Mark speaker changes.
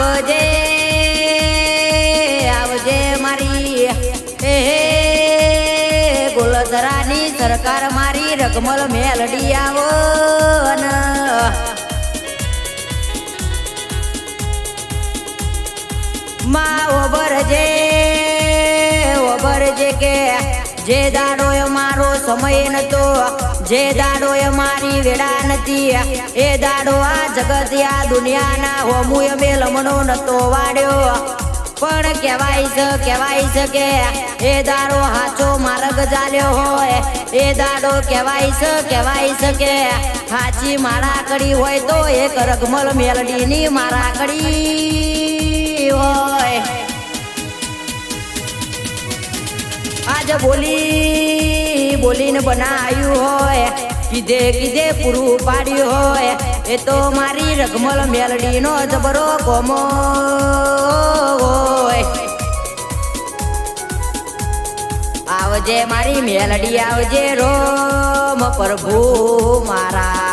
Speaker 1: આવજે આવજે મારી. એ ગોલધરાની સરકાર મારી રગમલ મેલડી આવો માં ઓબરજે ઓબરજે કે જે દાડો એ મારો સમય નતો, જે દાડો એ મારી વેડા નથી એ દાડો આ જગત આ દુનિયાના હોમુય મે લમણો નતો વાડ્યો પણ કહેવાય છે કહેવાય છે કે એ દાડો હાચો માર્ગ ચાલ્યો હોય, એ દાડો કહેવાય છે કહેવાય છે કે હાચી મારા કડી હોય તો એક રગમલ મેલડીની મારા કડી. આજ બોલી, બોલીને બનાવ્યું હોય, કીધે કીધે પૂરું પાડ્યું હોય, એ તો મારી રગમલ મેલડીનો જબરો ગમો હોય. આવજે મારી મેલડી, આવજે રોમ પ્રભુ મારા.